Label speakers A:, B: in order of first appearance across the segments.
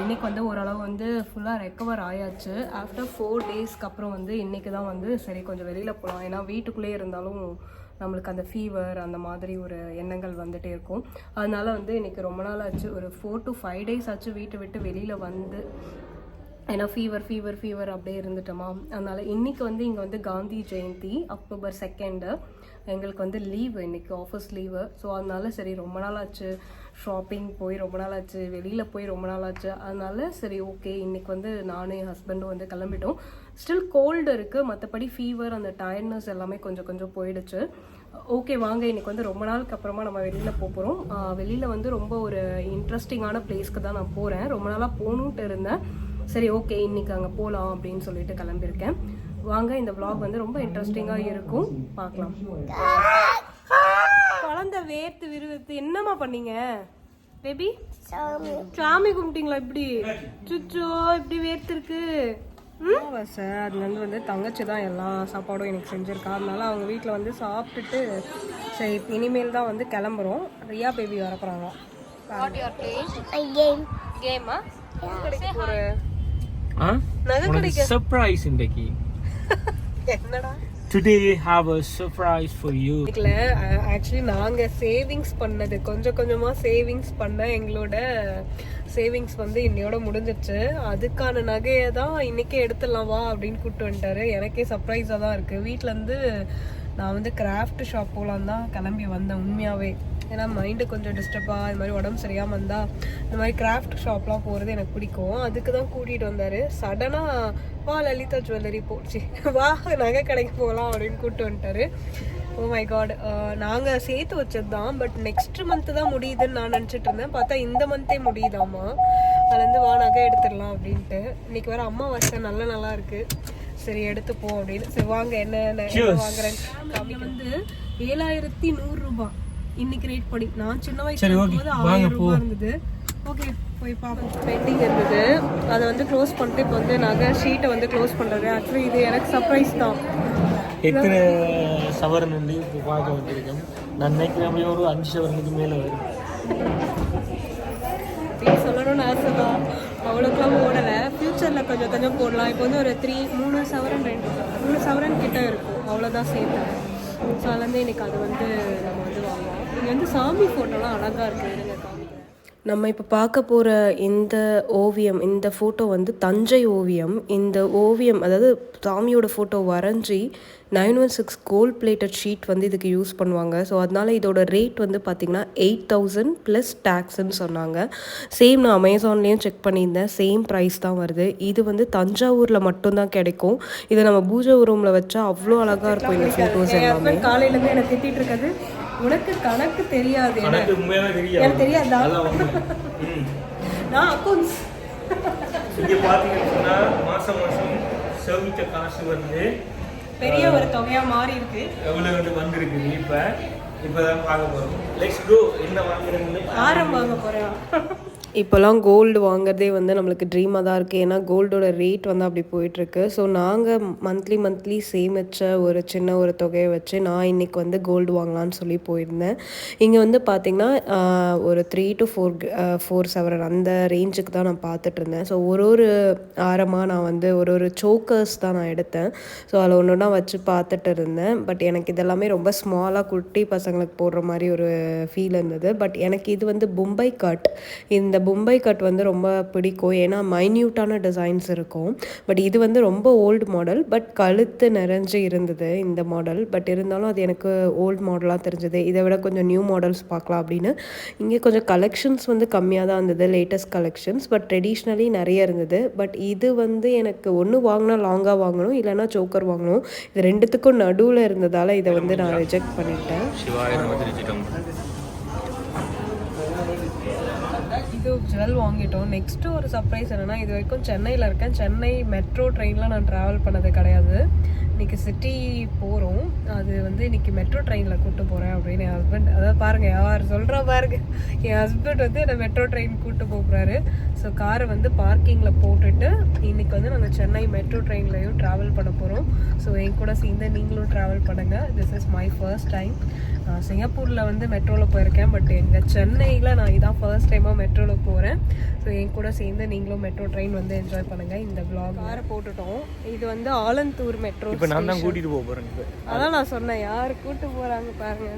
A: இன்னைக்கு வந்து ஓரளவு வந்து ஃபுல்லாக ரெக்கவர் ஆயாச்சு. ஆஃப்டர் ஃபோர் டேஸ்க்கு அப்புறம் வந்து இன்னைக்கு தான் வந்து சரி கொஞ்சம் வெளியில் போகலாம் ஏன்னா வீட்டுக்குள்ளேயே இருந்தாலும் நம்மளுக்கு அந்த ஃபீவர் அந்த மாதிரி ஒரு எண்ணங்கள் வந்துகிட்டே இருக்கும். அதனால வந்து இன்னைக்கு ரொம்ப நாள் ஆச்சு. ஒரு ஃபோர் டு ஃபைவ் டேஸ் ஆச்சு வீட்டை விட்டு வெளியில் வந்து. ஏன்னா ஃபீவர் ஃபீவர் ஃபீவர் அப்படியே இருந்துட்டோமா. அதனால இன்னைக்கு வந்து இங்கே வந்து காந்தி ஜெயந்தி அக்டோபர் செகண்டு எங்களுக்கு வந்து லீவு இன்றைக்கி ஆஃபீஸ் லீவு ஸோ அதனால சரி ரொம்ப நாள் ஆச்சு ஷாப்பிங் போய் ரொம்ப நாள் ஆச்சு வெளியில் போய் ரொம்ப நாள் ஆச்சு அதனால சரி ஓகே இன்னைக்கு வந்து நானும் என் ஹஸ்பண்டும் வந்து கிளம்பிட்டோம். ஸ்டில் கோல்டு இருக்குது மற்றபடி ஃபீவர் அந்த டயர்ட்னஸ் எல்லாமே கொஞ்சம் கொஞ்சம் போயிடுச்சு. ஓகே வாங்க. இன்னைக்கு வந்து ரொம்ப நாளுக்கு அப்புறமா நம்ம வெளியில் போக போகிறோம் வெளியில் வந்து ரொம்ப ஒரு இன்ட்ரெஸ்டிங்கான பிளேஸ்க்கு தான் நான் போகிறேன் ரொம்ப நாளாக போகணுன்ட்டு இருந்தேன். சரி ஓகே இன்னைக்கு அங்கே போகலாம் அப்படின்னு சொல்லிட்டு கிளம்பியிருக்கேன். வாங்க இந்த vlog வந்து ரொம்ப இன்ட்ரெஸ்டிங்காக இருக்கும். பார்க்கலாம். குழந்தை வேர்த்து விறுவிறுத்து என்னம்மா பண்ணீங்க? பேபி சாமி கும்பிட்டீங்களா இப்படி? சுச்சோ இப்படி வேர்த்து இருக்கு சார் அதுலேருந்து வந்து தங்கச்சி தான் எல்லா சாப்பாடும் எனக்கு செஞ்சுருக்கா. அதனால அவங்க வீட்டில் வந்து சாப்பிட்டுட்டு சரி இனிமேல் தான் வந்து கிளம்புறோம். ரியா பேபி வரப்போகிறாங்க கேமா நகை
B: உனக்கு சர்ப்ரைஸ் இன்றைக்கு
A: என்னடா?
B: Today have a surprise for you
A: இதுல ஆக்சுவலி நாங்க சேவிங்ஸ் பண்ணது. கொஞ்சம் கொஞ்சமா சேவிங்ஸ் பண்ண எங்களோட சேவிங்ஸ் வந்து இன்னையோட முடிஞ்சிருச்சு. அதுக்கான நகையை தான் இன்னைக்கே எடுத்துடலாம் வா அப்படின்னு கூப்பிட்டு வந்துட்டாரு. எனக்கே சர்ப்ரைஸாக தான் இருக்கு. வீட்ல இருந்து நான் வந்து கிராஃப்ட் ஷாப் போகலான்னு தான் கிளம்பி வந்தேன் உண்மையாவே. ஏன்னா மைண்டு கொஞ்சம் டிஸ்டர்பாக இது மாதிரி உடம்பு சரியாமல் இருந்தா இந்த மாதிரி கிராஃப்ட் ஷாப்லாம் போகிறது எனக்கு பிடிக்கும். அதுக்கு தான் கூட்டிகிட்டு வந்தார். சடனாக வா லலிதா ஜுவல்லரி போச்சு வா நகை கடைக்கு போகலாம் அப்படின்னு கூப்பிட்டு வந்துட்டாரு. ஓ மை காட் நாங்கள் சேர்த்து வச்சது தான் பட் நெக்ஸ்ட் மந்த்து தான் முடியுதுன்னு நான் நினச்சிட்டு இருந்தேன். பார்த்தா இந்த மந்த்தே முடியுதாம்மா. அதுலேருந்து வா நகை எடுத்துடலாம் அப்படின்ட்டு. இன்னைக்கு வேற அம்மாவாசை நல்ல நல்லா இருக்கு. சரி எடுத்துப்போம் அப்படின்னு. சரி வாங்க என்ன வாங்குறேன் வந்து ஏழாயிரத்தி நூறு ரூபாய். இன்னைக்கு ரேட் படி. நான் சின்ன வயசுல இருக்கும்போது ஆயிரம் ரூபாய் இருந்தது. ஓகே போய் பார்ப்போம் பெண்டிங் இருந்தது. அதை வந்து க்ளோஸ் பண்ணிட்டு இப்போ வந்து நகை ஷீட்டை வந்து க்ளோஸ் பண்ணுறது ஆக்சுவலி இது எனக்கு சர்ப்ரைஸ் தான்.
B: எத்தனை சவரன் வந்து இப்போ பார்க்க வந்திருக்கேன் நான் நினைக்கிறேன் அப்படியே ஒரு அஞ்சு சவரனுக்கு மேலே வரும்.
A: சொல்லணும்னு ஆசை தான். அவ்வளோக்கெல்லாம் ஓடலை ஃப்யூச்சரில் கொஞ்சம் கொஞ்சம் போடலாம். இப்போ வந்து ஒரு த்ரீ மூணு சவரன் ரெண்டு மூணு சவரன் கிட்ட இருக்கும். அவ்வளோதான் சேர்த்தேன் ஸோ அதுலேருந்து இன்னைக்கு அது வந்து நம்ம வந்து வாங்கலாம். இங்கே வந்து சாமி ஃபோட்டோலாம் அழகாக இருக்குது இருங்க காமிக்கிறேன் நம்ம இப்போ பார்க்க போகிற இந்த ஓவியம் இந்த ஃபோட்டோ வந்து தஞ்சை ஓவியம். இந்த ஓவியம் அதாவது சாமியோட ஃபோட்டோ வரைஞ்சி nine one six gold plated sheet வந்து இதுக்கு யூஸ் பண்ணுவாங்க. ஸோ அதனால இதோட ரேட் வந்து பார்த்திங்கன்னா எயிட் தௌசண்ட் ப்ளஸ் டேக்ஸ்ன்னு சொன்னாங்க. சேம் நான் அமேசான்லேயும் செக் பண்ணியிருந்தேன். சேம் ப்ரைஸ் தான் வருது. இது வந்து தஞ்சாவூரில் மட்டும்தான் கிடைக்கும். இதை நம்ம பூஜை ரூமில் வச்சா அவ்வளோ அழகாக இருக்கும் இந்த ஃபோட்டோஸ் எல்லாமே. காலையிலேருந்து எனக்கு திட்டிகிட்டு இருக்காது உனக்கு கணக்கு தெரியாது
B: எனக்கு தெரியாது.
A: நான் அக்கௌண்ட்ஸ்
B: இங்க பார்த்தீங்கன்னு சொன்னா மாசம் மாசம் சேமிச்ச காசு வந்து
A: பெரிய ஒரு தொகையா மாறி இருக்கு
B: எவ்வளவு வந்து வந்திருக்கு இப்ப? இப்பதான் பார்க்க போறோம். லெட்ஸ் கோ என்ன வாங்குறேன்னு
A: ஆரம் வாங்க போறேன். இப்போல்லாம் கோல்டு வாங்குறதே வந்து நம்மளுக்கு ட்ரீமாக தான் இருக்குது ஏன்னா கோல்டோட ரேட் வந்து அப்படி போயிட்டுருக்கு. ஸோ நாங்கள் மந்த்லி மந்த்லி சேமித்த ஒரு சின்ன ஒரு தொகையை வச்சு நான் இன்னைக்கு வந்து கோல்டு வாங்கலாம்னு சொல்லி போயிருந்தேன். இங்கே வந்து பார்த்திங்கன்னா ஒரு three to four four seven அந்த ரேஞ்சுக்கு தான் நான் பார்த்துட்டு இருந்தேன். ஸோ ஒரு ஒரு ஆரமாக நான் வந்து ஒரு ஒரு சோக்கர்ஸ் தான் நான் எடுத்தேன். ஸோ அதில் ஒன்று ஒன்றா வச்சு பார்த்துட்டு இருந்தேன். பட் எனக்கு இதெல்லாமே ரொம்ப ஸ்மாலாக குட்டி பசங்களுக்கு போடுற மாதிரி ஒரு ஃபீல் இருந்தது. பட் எனக்கு இது வந்து மும்பை கட் இந்த மும்பை கட் வந்து ரொம்ப பிடிக்கும். ஏன்னா மைன்யூட்டான டிசைன்ஸ் இருக்கும். பட் இது வந்து ரொம்ப ஓல்டு மாடல் பட் கழுத்து நிறைஞ்சு இருந்தது இந்த மாடல் பட் இருந்தாலும் அது எனக்கு ஓல்டு மாடலாக தெரிஞ்சது. இதை விட கொஞ்சம் நியூ மாடல்ஸ் பார்க்கலாம் அப்படின்னு. இங்கே கொஞ்சம் கலெக்ஷன்ஸ் வந்து கம்மியாக தான் இருந்தது லேட்டஸ்ட் கலெக்ஷன்ஸ் பட் ட்ரெடிஷ்னலி நிறைய இருந்தது. பட் இது வந்து எனக்கு ஒன்று வாங்கினா லாங்காக வாங்கணும் இல்லைன்னா சோக்கர் வாங்கணும். இது ரெண்டுத்துக்கும் நடுவில் இருந்ததால் இதை வந்து நான் ரிஜெக்ட் பண்ணிட்டேன்.
B: வந்து
A: இது ஜுவல் வாங்கிட்டோம். நெக்ஸ்ட் ஒரு சர்ப்ரைஸ் என்னன்னா இது வரைக்கும் சென்னையில் இருக்கேன். சென்னை மெட்ரோ ட்ரெயினில் நான் ட்ராவல் பண்ணது கிடையாது. இன்னைக்கு சிட்டி போகிறோம் அது வந்து இன்னைக்கு மெட்ரோ ட்ரெயினில் கூப்பிட்டு போகிறேன் அப்படின்னு என் ஹஸ்பண்ட் அதாவது பாருங்க யார் சொல்கிறா பாருங்க. என் ஹஸ்பண்ட் வந்து என்னை மெட்ரோ ட்ரெயின் கூப்பிட்டு போகிறாரு ஸோ காரை வந்து பார்க்கிங்கில் போட்டுட்டு இன்னைக்கு வந்து நாங்கள் சென்னை மெட்ரோ ட்ரெயின்லையும் ட்ராவல் பண்ண போகிறோம் ஸோ என் கூட சேர்ந்து நீங்களும் ட்ராவல் பண்ணுங்கள் this is my first time சிங்கப்பூரில் வந்து மெட்ரோவில் போயிருக்கேன். பட் எங்கள் சென்னையில் நான் இதான் ஃபர்ஸ்ட் டைமாக மெட்ரோவில் போகிறேன் ஸோ என் கூட சேர்ந்து நீங்களும் மெட்ரோ ட்ரெயின் வந்து என்ஜாய் பண்ணுங்கள் இந்த vlog காரை போட்டுட்டோம். இது வந்து ஆலந்தூர் மெட்ரோ
B: இப்போ நான் தான் கூட்டிட்டு போக போறேன்
A: அதான் நான் சொன்னேன் யார் கூட்டு போகிறாங்க பாருங்க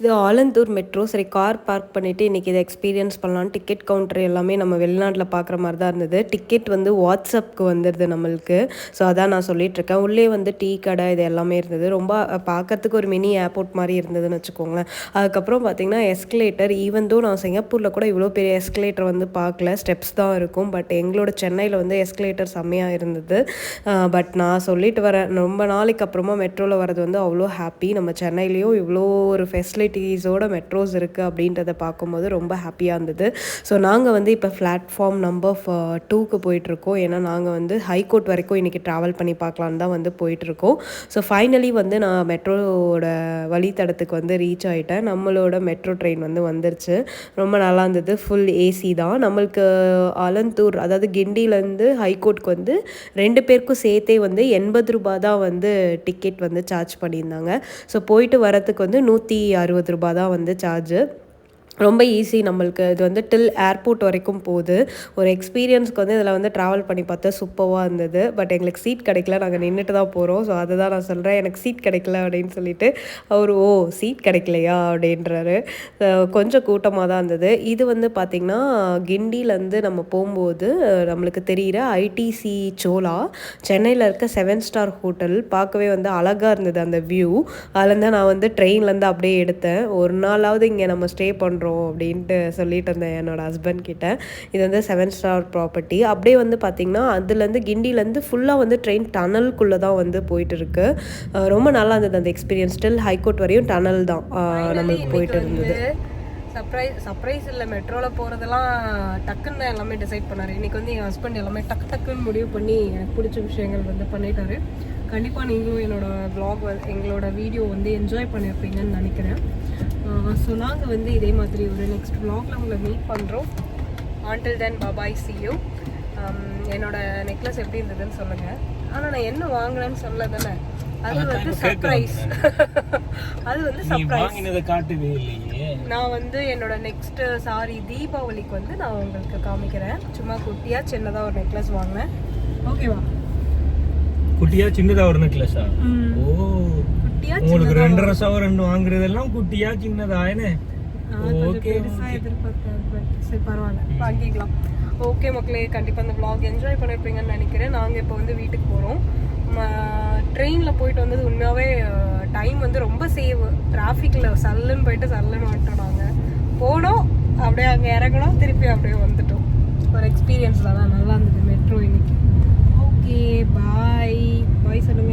C: இது ஆலந்தூர் மெட்ரோ. சரி கார் பார்க் பண்ணிவிட்டு இன்றைக்கி இதை எக்ஸ்பீரியன்ஸ் பண்ணலாம் டிக்கெட் கவுண்டர் எல்லாமே நம்ம வெளிநாட்டில் பார்க்குற மாதிரி தான் இருந்தது. டிக்கெட் வந்து வாட்ஸ்அப்க்கு வந்துடுது நம்மளுக்கு. ஸோ அதான் நான் சொல்லிகிட்ருக்கேன் இருக்கேன். உள்ளே வந்து டீ கடை இது எல்லாமே இருந்தது. ரொம்ப பார்க்கறதுக்கு ஒரு மினி ஏர்போர்ட் மாதிரி இருந்ததுன்னு வச்சுக்கோங்களேன். அதுக்கப்புறம் பார்த்திங்கன்னா எஸ்கலேட்டர் ஈவன் தோ நான் சிங்கப்பூரில் கூட இவ்வளோ பெரிய எஸ்கலேட்டர் வந்து பார்க்கல. ஸ்டெப்ஸ் தான் இருக்கும். பட் எங்களோட சென்னையில் வந்து எஸ்கலேட்டர் செம்மையாக இருந்தது. பட் நான் சொல்லிட்டு வரேன். ரொம்ப நாளைக்கு அப்புறமா மெட்ரோவில் வரது வந்து அவ்வளோ ஹாப்பி நம்ம சென்னையிலையும் இவ்வளோ ஒரு ஃபெசிலிட்டி ஃபெசிலிட்டிஸோட மெட்ரோஸ் இருக்குது அப்படின்றத பார்க்கும்போது ரொம்ப ஹாப்பியாக இருந்தது. ஸோ நாங்கள் வந்து இப்போ பிளாட்ஃபார்ம் நம்பர் டூக்கு போயிட்டுருக்கோம். ஏன்னா நாங்கள் வந்து ஹைகோர்ட் வரைக்கும் இன்றைக்கி ட்ராவல் பண்ணி பார்க்கலான்னு தான் வந்து போயிட்டுருக்கோம். ஸோ ஃபைனலி வந்து நான் மெட்ரோவோட வழித்தடத்துக்கு வந்து ரீச் ஆகிட்டேன் நம்மளோட மெட்ரோ ட்ரெயின் வந்து வந்துருச்சு. ரொம்ப நல்லா இருந்தது. ஃபுல் ஏசி தான். நம்மளுக்கு ஆலந்தூர் அதாவது கிண்டிலேருந்து ஹைகோர்ட்க்கு வந்து ரெண்டு பேருக்கும் சேர்த்தே வந்து எண்பது ரூபா தான் வந்து டிக்கெட் வந்து சார்ஜ் பண்ணியிருந்தாங்க. ஸோ போயிட்டு வரத்துக்கு வந்து நூற்றி அறுபது ரூபாய் தான் வந்து சார்ஜு ரொம்ப ஈஸி நம்மளுக்கு இது வந்து டில் ஏர்போர்ட் வரைக்கும் போகுது. ஒரு எக்ஸ்பீரியன்ஸ்க்கு வந்து இதில் வந்து ட்ராவல் பண்ணி பார்த்தா சூப்பராக இருந்தது. பட் எங்களுக்கு சீட் கிடைக்கல. நாங்கள் நின்றுட்டு தான் போகிறோம் ஸோ அதை தான் நான் சொல்கிறேன் எனக்கு சீட் கிடைக்கல அப்படின்னு சொல்லிட்டு அவர் ஓ சீட் கிடைக்கலையா? அப்படின்றாரு. கொஞ்சம் கூட்டமாக தான் இருந்தது. இது வந்து பார்த்திங்கன்னா கிண்டிலேருந்து நம்ம போகும்போது நம்மளுக்கு தெரிகிற ஐடிசி சோலா. சென்னையில் இருக்க செவன் ஸ்டார் ஹோட்டல் பார்க்கவே வந்து அழகாக இருந்தது அந்த வியூ அதுலேருந்து நான் வந்து ட்ரெயின்லேருந்து அப்படியே எடுத்தேன். ஒரு நாளாவது இங்கே நம்ம ஸ்டே பண்ணுறோம் அப்படின்ட்டு சொல்லிட்டு இருந்தேன் என்னோட ஹஸ்பண்ட் கிட்ட. இது வந்து செவன் ஸ்டார் ப்ராப்பர்ட்டி அப்படியே வந்து பார்த்திங்கன்னா அதுலேருந்து கிண்டிலேருந்து ஃபுல்லாக வந்து ட்ரெயின் டனலுக்குள்ளே தான் வந்து போயிட்டு இருக்கு. ரொம்ப நல்லா இருந்தது அந்த எக்ஸ்பீரியன்ஸ் ஸ்டில் ஹைகோர்ட் வரையும் டனல் தான். நம்மளுக்கு போயிட்டு இருந்தது.
A: சர்ப்ரைஸ் சர்ப்ரைஸ் இல்லை மெட்ரோவில் போகிறதெல்லாம் டக்குன்னு தான் எல்லாமே டிசைட் பண்ணாரு. இன்னைக்கு வந்து என் ஹஸ்பண்ட் எல்லாமே டக்கு டக்குன்னு முடிவு பண்ணி எனக்கு பிடிச்ச விஷயங்கள் வந்து பண்ணிட்டாரு. கண்டிப்பாக நீங்களும் என்னோட vlog வந்து எங்களோட வீடியோ வந்து என்ஜாய் பண்ணியிருப்பீங்கன்னு நினைக்கிறேன். ஸோ நாங்கள் வந்து இதே மாதிரி ஒரு நெக்ஸ்ட் vlogல உங்களை மீட் பண்ணுறோம் until then bye bye see you என்னோட நெக்லஸ் எப்படி இருந்ததுன்னு சொல்லுங்கள் ஆனால் நான் என்ன வாங்கினேன்னு சொல்ல தானே. அது வந்து சர்ப்ரைஸ் அது வந்து சர்ப்ரைஸ் நான் வந்து என்னோட நெக்ஸ்ட் சாரி தீபாவளிக்கு வந்து நான் உங்களுக்கு காமிக்கிறேன். சும்மா குட்டியா சின்னதா ஒரு நெக்லஸ் வாங்கினேன். ஓகேவா
B: குட்டியா சின்னதா ஒரு நெக்லஸா ஓ.
A: குட்டியா
B: உங்களுக்கு ரெண்டரை சவரன் வாங்குறதெல்லாம் குட்டியா சின்னதா என்ன? ஓகே
A: சரி பரவாயில்ல. வாங்கிக்கலாம். ஓகே மக்களே கண்டிப்பா இந்த vlog என்ஜாய் பண்ணிருப்பீங்கன்னு நினைக்கிறேன். நாங்க இப்போ வந்து வீட்டுக்கு போறோம். ட்ரெயின்ல போயிட்டு வந்தது உண்மையாவே டைம் வந்து ரொம்ப சேவ் டிராஃபிக்ல சல்லுன்னு போயிட்டு சல்லுன்னு வந்துட்டோம் நாங்க. போனோம் அப்படியே அங்க இறங்கணும் திருப்பி அப்படியே வந்துட்டோம். ஒரு எக்ஸ்பீரியன்ஸ் தான். நல்லா இருந்தது மெட்ரோ இன்னைக்கு ஓகே பாய் பாய் சொல்லுங்க